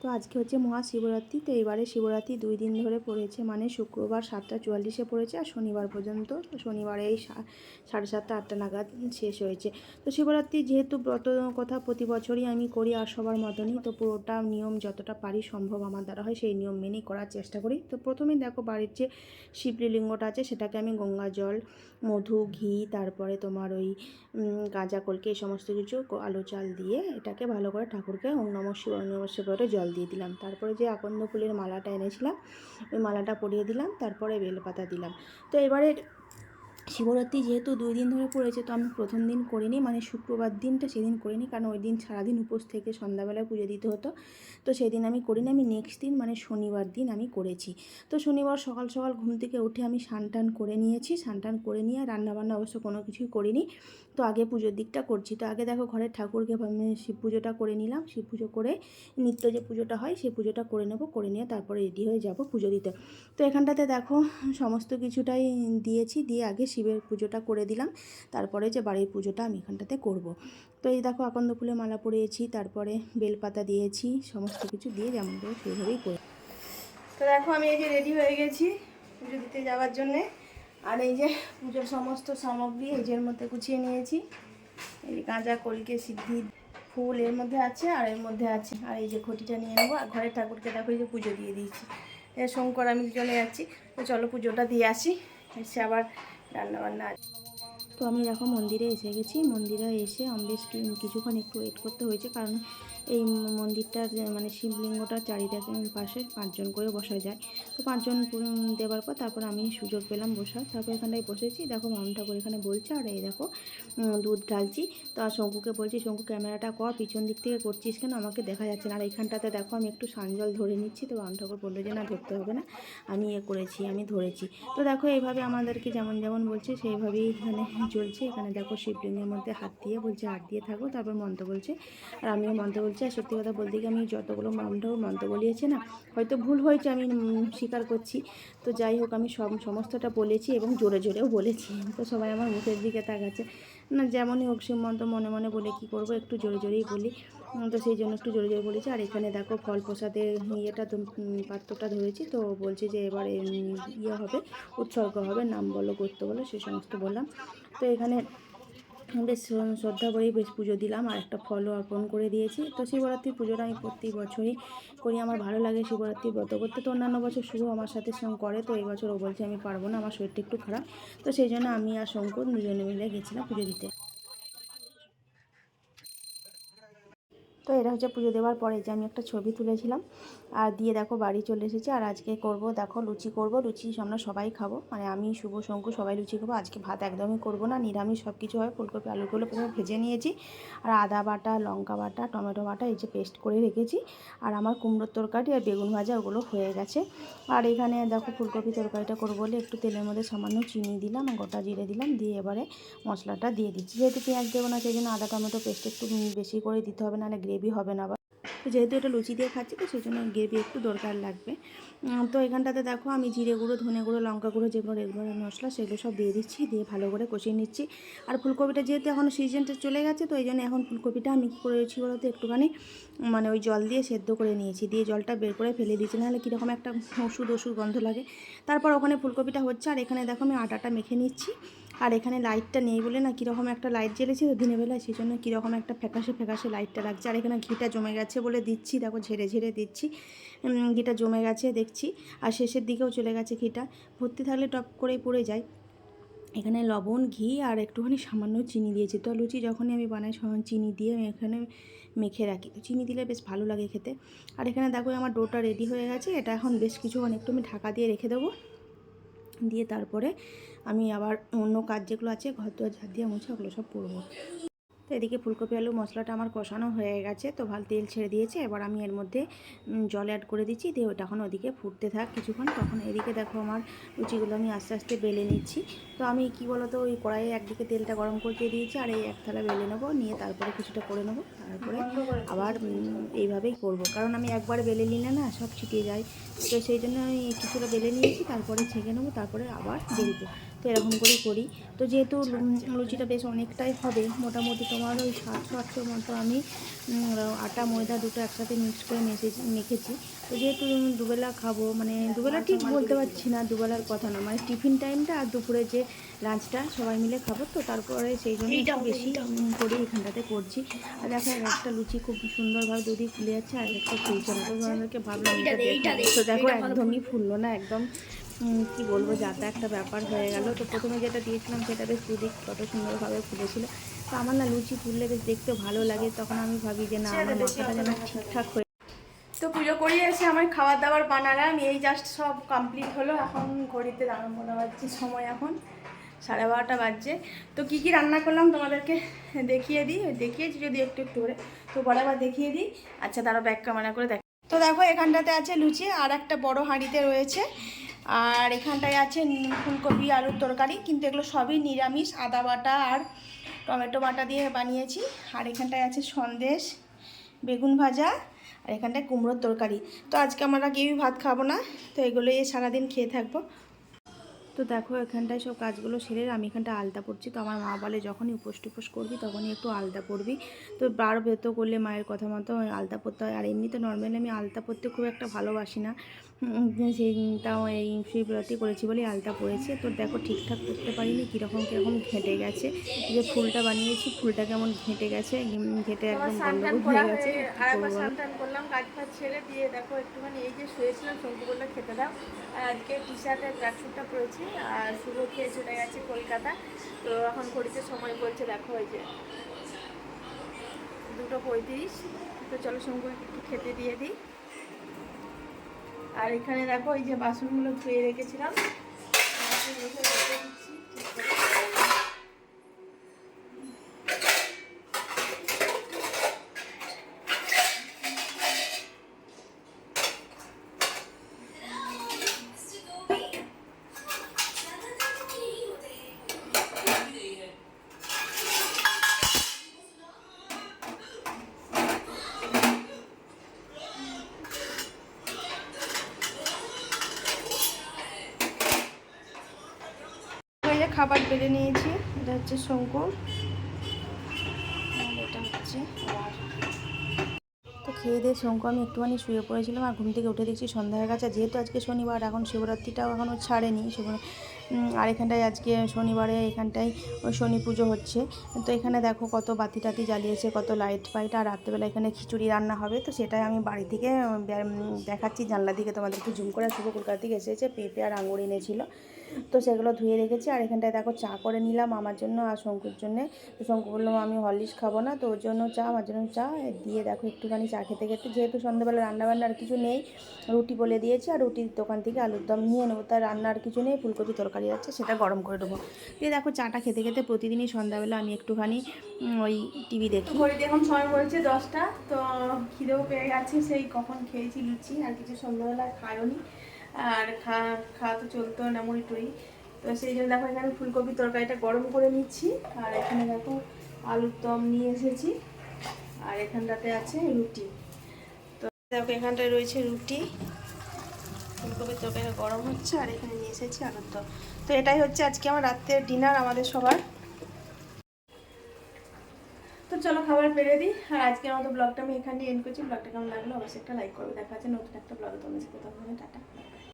তো আজকে হচ্ছে মহাশিবরাত্রি, তো এবারে শিবরাত্রি দুই দিন ধরে পড়েছে মানে শুক্রবার সাতটা চুয়াল্লিশে পড়েছে আর শনিবার পর্যন্ত শনিবারে এই সাড়ে সাতটা, আটটা নাগাদ শেষ হয়েছে। তো শিবরাত্রি যেহেতু ব্রত কথা প্রতি বছরই আমি করি আর সবার মতনই, তো পুরোটা নিয়ম যতটা পারি সম্ভব আমার দ্বারা হয়, সেই নিয়ম মেনেই করার চেষ্টা করি। তো প্রথমে দেখো বাড়ির যে শিবলিঙ্গটা আছে, সেটাকে আমি গঙ্গা জল, মধু, ঘি, তারপরে তোমার ওই গাঁজা, কলকে, এই সমস্ত কিছু, আলো চাল দিয়ে এটাকে ভালো করে ঠাকুরকে ওম নম শিব ওম নম শিব করে জল দিয়ে দিলাম। তারপরে যে আকন্দ ফুলের মালাটা এনেছিলাম, ওই মালাটা পরিয়ে দিলাম, তারপরে বেলপাতা দিলাম। তো এবারে শিবরাত্রি যেহেতু দুই দিন ধরে পড়েছে, তো আমি প্রথম দিন করিনি মানে শুক্রবার দিনটা সেদিন করিনি, কারণ ওই দিন সারাদিন উপোস থেকে সন্ধ্যাবেলায় পুজো দিতে হতো। তো সেদিন আমি করিনি, আমি নেক্সট দিন মানে শনিবার দিন আমি করেছি। তো শনিবার সকাল সকাল ঘুম থেকে উঠে আমি টান করে নিয়েছি টান করে নিয়ে রান্নাবান্না অবশ্য কোনো কিছুই করিনি। তো আগে পুজোর দিকটা করছি, তো আগে দেখো ঘরের ঠাকুরকে শিব পুজোটা করে নিলাম, শিব পুজো করে নিত্য যে পুজোটা হয় সেই পুজোটা করে নেব, করে নিয়ে তারপরে রেডি হয়ে যাব পুজো দিতে। তো এখানটাতে দেখো সমস্ত কিছুটাই দিয়েছি, দিয়ে আগে শিবের পুজোটা করে দিলাম। তারপরে যে বাড়ির পুজোটা আমি এখানটাতে করব। তো এই দেখো আকন্দ ফুলে মালা পরিয়েছি, তারপরে বেলপাতা দিয়েছি, সমস্ত কিছু দিয়ে যেমন করে সেইভাবেই করি। তো দেখো আমি এই যে রেডি হয়ে গেছি পুজো দিতে যাওয়ার জন্যে। আর এই যে পুজোর সমস্ত সামগ্রী এই যে মধ্যে গুছিয়ে নিয়েছি। এই যে গাঁজা, কলকে, সিদ্ধি, ফুল এর মধ্যে আছে আর এর মধ্যে আছে। আর এই যে ঘটিটা নিয়ে নেব। আর ঘরের ঠাকুরকে দেখো এই যে পুজো দিয়ে দিয়েছি। শঙ্কর, আমি চলে যাচ্ছি। তো চলো পুজোটা দিয়ে আসি। এসে আবার রান্না বান্না আছে। তো আমি দেখো মন্দিরে এসে গেছি। মন্দিরে এসে বেশ কিছুক্ষণ একটু ওয়েট করতে হয়েছে। কারণ এই মন্দিরটার মানে শিবলিঙ্গটার চারিদিকে পাশে পাঁচজন করে বসা যায়। তো পাঁচজন দেওয়ার পর তারপর আমি সুযোগ পেলাম বসার। তারপর এখানটায় বসেছি। দেখো মামন ঠাকুর এখানে বলছে, আর এই দেখো দুধ ঢালছি। তো আর শঙ্কুকে বলছি, শঙ্কু, ক্যামেরাটা কর, পিছন দিক থেকে করছিস কেন? আমাকে দেখা যাচ্ছে না। আর এখানটাতে দেখো আমি একটু সানজল ধরে নিচ্ছি। তো মামন ঠাকুর বলল যে, না, ধরতে হবে না। আমি এ করেছি, আমি ধরেছি। তো দেখো এইভাবে আমাদেরকে যেমন যেমন বলছে, সেইভাবেই এখানে চলছে। এখানে দেখো শিবলিঙ্গের মধ্যে হাত দিয়ে বলছে, হাত দিয়ে থাকো। তারপর মন্ত্র বলছে, আর আমিও মন্ত্র বলছি আর সত্যি কথা বলতে গিয়ে আমি যতগুলো মামটাও মন্ত্র বলিয়েছে না, হয়তো ভুল হয়েছে আমি স্বীকার করছি। তো যাই হোক, আমি সব সমস্তটা বলেছি এবং জোরে জোরেও বলেছি। তো সবাই আমার মুখের দিকে তাকাচ্ছে। না, যেমনই হোক সে মন্ত্র মনে মনে বলে কি করব, একটু জোরে জোরেই বলি। তো সেই জন্য একটু জোরে জোরে বলেছি। আর এখানে দেখো, ফল প্রসাদের ইয়েটা তো পাত্রটা ধরেছি। তো বলছে যে এবারে ইয়ে হবে, উৎসর্গ হবে। নাম বলো করতে বলো, সে সমস্ত বললাম। তো এখানে বেশ শ্রদ্ধা করেই বেশ পুজো দিলাম আর একটা ফলও অর্পণ করে দিয়েছি। তো শিবরাত্রি পুজোটা আমি প্রতি বছরই করি, আমার ভালো লাগে শিবরাত্রি ব্রত করতে। তো অন্যান্য বছর শুভ আমার সাথে সঙ্গ করে, তো এই বছর ও বলছে আমি পারব না, আমার শরীরটা একটু খারাপ। তো সেই জন্য আমি আর শঙ্কর দুজনে মিলে গেছিলাম পুজো দিতে। তো এটা হচ্ছে পুজো দেওয়ার পরে যে আমি একটা ছবি তুলেছিলাম, আর দিয়ে দেখো বাড়ি চলে এসেছে, আর আজকে করব দেখো লুচি করব, লুচি আমরা সবাই খাব মানে আমি, শুভ, শঙ্কু সবাই লুচি খাব, আজকে ভাত একদমই করব না, নিরামিষ সব কিছু হয় ফুলকপি, আলুগুলো প্রথমে ভেজে নিয়েছি, আর আদা বাটা, লঙ্কা বাটা, টমেটো বাটা এই যে পেস্ট করে রেখেছি, আর আমার কুমড়োর তরকারি আর বেগুন ভাজা ওগুলো হয়ে গেছে, আর এখানে দেখো ফুলকপি তরকারিটা করব বলে একটু তেলের মধ্যে সামান্য চিনি দিলাম, গোটা জিরে দিলাম, দিয়ে এবারে মশলাটা দিয়ে দিচ্ছি, যেহেতু পেঁয়াজ দেবো না সেই জন্য আদা, টমেটো, পেস্ট একটু বেশি করে দিতে হবে, নাহলে গ্রেভি হবে না আবার যেহেতু এটা লুচি দিয়ে খাচ্ছি, তো সেই জন্য গ্রেভি একটু দরকার লাগবে। তো এখানটাতে দেখো আমি জিরে গুঁড়ো, ধনে গুঁড়ো, লঙ্কা গুঁড়ো যেগুলো রেগুলার মশলা, সেগুলো সব দিয়ে দিচ্ছি, দিয়ে ভালো করে কষিয়ে নিচ্ছি। আর ফুলকপিটা যেহেতু এখন সিজনটা চলে গেছে, তো এই জন্য এখন ফুলকপিটা আমি কী করেছি বলতে, একটুখানি মানে ওই জল দিয়ে সেদ্ধ করে নিয়েছি। দিয়ে জলটা বের করে ফেলে দিয়েছি, নাহলে কীরকম একটা ওষুধ ওষুধ গন্ধ লাগে। তারপর ওখানে ফুলকপিটা হচ্ছে, আর এখানে দেখো আমি আটাটা মেখে নিচ্ছি। আর এখানে লাইটটা নেই বলে না কীরকম একটা লাইট জ্বেলেছে তো দিনের বেলায় সেই জন্য কীরকম একটা ফ্যাকাশে ফ্যাকাশে লাইটটা লাগছে। আর এখানে ঘিটা জমে গেছে বলে দিচ্ছি, দেখো ঝেড়ে ঝেড়ে দিচ্ছি। ঘিটা জমে গেছে, দেখছি। আর শেষের দিকেও চলে গেছে ঘিটা। ভর্তি থাকলে টপ করেই পড়ে যায়। এখানে লবণ, ঘি আর একটুখানি সামান্য চিনি দিয়েছি। তো লুচি যখনই আমি বানাই চিনি দিয়ে আমি এখানে মেখে রাখি। তো চিনি দিলে বেশ ভালো লাগে খেতে। আর এখানে দেখো, আমার ডোটা রেডি হয়ে গেছে। এটা এখন বেশ কিছুক্ষণ একটু আমি ঢাকা দিয়ে রেখে দেবো। দিয়ে তারপরে আমি আবার অন্য কাজ যেগুলো আছে, ঘর দোয়ার ঝাড় দিয়ে মুছে ওগুলো সব করব তো এদিকে ফুলকপি আলু মশলাটা আমার কষানো হয়ে গেছে, তো ভালো তেল ছেড়ে দিয়েছে। এবার আমি এর মধ্যে জল অ্যাড করে দিচ্ছি, দিয়ে ওটা এখন ওদিকে ফুটতে থাক কিছুক্ষণ। তখন এদিকে দেখো আমার লুচিগুলো আমি আস্তে আস্তে বেলে নিচ্ছি। তো আমি কি বলতো, ওই কড়াইয়ে একদিকে তেলটা গরম করতে দিয়েছি, আর এই এক থালা বেলে নেব, নিয়ে তারপরে কিছুটা করে নেব। তারপরে আবার এইভাবেই করব। কারণ আমি একবার বেলে নিলে না সব ছিটিয়ে যায়। তো সেই জন্য আমি কিছুটা বেলে নিয়েছি, তারপরে ছেঁকে নেব, তারপরে আবার বেলবো। তো এরকম করে করি। তো যেহেতু লুচিটা বেশ অনেকটাই হবে মোটামুটি তোমার ওই সাতশো আটশোর মতো আমি আটা ময়দা দুটো একসাথে মিক্স করে মেখেছি মেখেছি। তো যেহেতু দুবেলা খাব মানে দুবেলা ঠিক বলতে পারছি না দুবেলার কথা না মানে টিফিন টাইমটা আর দুপুরে যে লাঞ্চটা সবাই মিলে খাব তো তারপরে সেই জন্য একটু বেশি করে এখানটাতে করছি। আর দেখো একটা লুচি খুব সুন্দরভাবে দুদিক ফুলে যাচ্ছে আর একটা ফুলছে না তো ভাবলাম তো দেখো একদমই ফুললো না একদম কি বলব যাতা একটা ব্যাপার হয়ে গেল। তো প্রথমে যেটা দিয়েছিলাম, সেটা বেশ দুদিক কত সুন্দরভাবে ফুলেছিল। তো আমার না লুচি ফুললে বেশ দেখতে ভালো লাগে। তখন আমি ভাবি যে, না, আমার মাথাটা যেন ঠিকঠাক হয়ে তো পুজো করিয়ে এসে আমার খাবার দাবার বানালাম। এই জাস্ট সব কমপ্লিট হলো। এখন ঘড়িতে রান্না মনে বাজছে সময় এখন। সাড়ে বারোটা বাজছে। তো কী কী রান্না করলাম তোমাদেরকে দেখিয়ে দিই। দেখিয়েছি যদি একটু একটু করে। তো পরে আবার দেখিয়ে দিই। আচ্ছা তারা ব্যাক ক্যামেরা করে দেখ তো দেখো, এখানটাতে আছে লুচি। আর একটা বড় হাঁড়িতে রয়েছে আর এখানটায় আছে ফুলকপি, আলুর তরকারি, কিন্তু এগুলো সবই নিরামিষ, আদা বাটা আর টমেটো বাটা দিয়ে বানিয়েছি। আর এখানটায় আছে সন্দেশ, বেগুন ভাজা, আর এখানটায় কুমড়োর তরকারি। তো আজকে আমরা কেউই ভাত খাব না, তো এগুলোই সারাদিন খেয়ে থাকব। তো দেখো, এখানটায় সব কাজগুলো সেরে আমি এখানটা আলতা পড়ছি তো আমার মা বলে, যখনই উপোস টুপোস করবি, তখনই একটু আলতা পড়বি তো বার বেত করলে মায়ের কথা মতো আলতা পরতে হয়। আর এমনি তো নর্মালি আমি আলতা পরতে খুব একটা ভালোবাসি না। সেই তাও এই শিবরাত্রি করেছি বলেই আলতা পড়েছে। তো দেখো ঠিকঠাক করতে পারিনি কীরকম কীরকম ঘেঁটে গেছে। যে ফুলটা বানিয়েছি ফুলটা কেমন ঘেঁটে গেছে ঘেঁটে একদম গন্ডগোল হয়ে গেছে কি আর একবার স্নান টান করলাম কাজ ফাজ ছেড়ে দিয়ে দেখো একটুখানি এই যে শুয়েছিলাম শঙ্কু বলল খেতে দাও। আর আজকে টি শার্টের ট্র্যাকসুটটা পরেছি আর শুভ খেয়ে চলে গেছে কলকাতা। তো এখন ঘড়িতে সময় বলছে দেখো ওই যে দুটো পঁয়ত্রিশ। তো চলো শঙ্কু একটু খেতে দিয়ে দিই। আর এখানে দেখো এই যে বাসনগুলো ধুয়ে রেখেছিলাম বাসন রেখে রেখে দিচ্ছি ঠিক করে। ওই যে খাবার বেড়ে নিয়েছি। এটা হচ্ছে শঙ্কর। এটা হচ্ছে তো খেয়ে দিয়ে শঙ্কু আমি একটুখানি শুয়ে পড়েছিলাম আর ঘুম থেকে উঠে দেখছি সন্ধ্যা হয়ে গেছে যেহেতু আজকে শনিবার, এখন শিবরাত্রিটাও এখনও ছাড়েনি। আর এখানটায় আজকে শনিবারে এখানটায় ওই শনি পুজো হচ্ছে। তো এখানে দেখো কত বাতি টাতি জ্বালিয়েছে, কত লাইট ফাইট। আর রাত্রেবেলা এখানে খিচুড়ি রান্না হবে। তো সেটাই আমি বাড়ি থেকে দেখাচ্ছি জানলা দিকে। তোমাদেরকে জুম করে শুভ কলকাতা থেকে এসেছে পেঁপে আর আঙুর এনেছিল। তো সেগুলো ধুয়ে রেখেছি আর এখানটায় দেখো চা করে নিলাম আমার জন্য আর শঙ্কুর জন্যে। তো শঙ্কু বললাম আমি হরলিক্স খাব না, তো ওর জন্য চা, আমার জন্য চা। দিয়ে দেখো একটুখানি চা খেতে খেতে, যেহেতু সন্ধ্যাবেলা রান্নাবান্না আর কিছু নেই, রুটি বলে দিয়েছি আর রুটির দোকান থেকে আলুর দম নিয়ে নেব। তার রান্না আর কিছু নেই, ফুলকপি তরকারি আছে, সেটা গরম করে দেবো। দিয়ে দেখো চাটা খেতে খেতে প্রতিদিনই সন্ধ্যাবেলা আমি একটুখানি ওই টিভি দেখি। ঘড়িতে এখন সময় পড়েছে দশটা, তো খিদেও পেয়ে গেছে, সেই কখন খেয়েছি লুচি আর কিছু সন্ধ্যাবেলা খায়নি আর খা, খাওয়া তো চলতো না, মুড়ি টুড়ি। তো সেই জন্য দেখো এখানে ফুলকপি তরকারিটা গরম করে নিচ্ছি। আর এখানে দেখো আলুর দম নিয়ে এসেছি। আর এখানটাতে আছে রুটি। তো দেখো এখানটায় রয়েছে রুটি। ফুলকপির তরকারিটা গরম হচ্ছে, আর এখানে নিয়ে এসেছি আলুর দম। তো এটাই হচ্ছে আজকে আমার রাত্রের ডিনার, আমাদের সবার। তো চলো খাবার পেরে দিই। আর আজকের মতো ব্লগটা আমি এখানে এন্ড করছি। ব্লগটা কেমন লাগল অবশ্যই একটা লাইক করবে। দেখা আছে নতুন একটা ব্লগে। তোমাদের সাথে তখন টাটা।